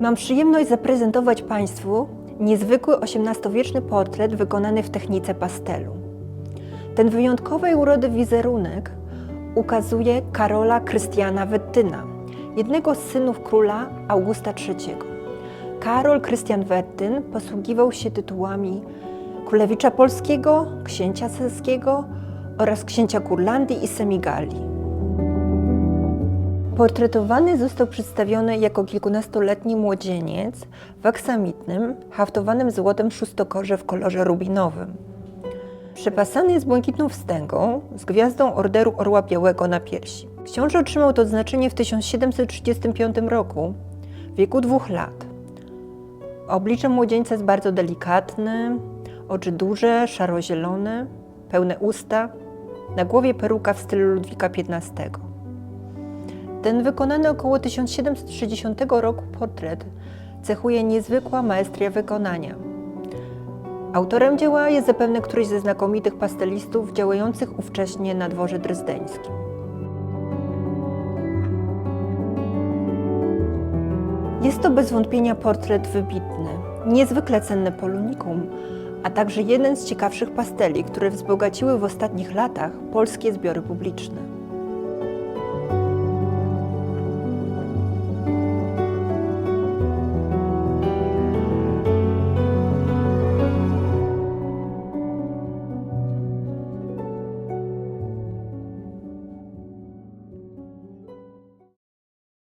Mam przyjemność zaprezentować Państwu niezwykły XVIII-wieczny portret wykonany w technice pastelu. Ten wyjątkowej urody wizerunek ukazuje Karola Krystiana Wettyna, jednego z synów króla Augusta III. Karol Krystian Wettyn posługiwał się tytułami królewicza polskiego, księcia seskiego oraz księcia Kurlandii i Semigalii. Portretowany został przedstawiony jako kilkunastoletni młodzieniec w aksamitnym, haftowanym złotem szóstokorze w kolorze rubinowym. Przepasany jest błękitną wstęgą z gwiazdą Orderu Orła Białego na piersi. Książę otrzymał to odznaczenie w 1735 roku, w wieku dwóch lat. Oblicze młodzieńca jest bardzo delikatne, oczy duże, szaro-zielone, pełne usta, na głowie peruka w stylu Ludwika XV. Ten wykonany około 1760 roku portret cechuje niezwykła maestria wykonania. Autorem dzieła jest zapewne któryś ze znakomitych pastelistów działających ówcześnie na dworze drezdeńskim. Jest to bez wątpienia portret wybitny, niezwykle cenne polonikum, a także jeden z ciekawszych pasteli, które wzbogaciły w ostatnich latach polskie zbiory publiczne.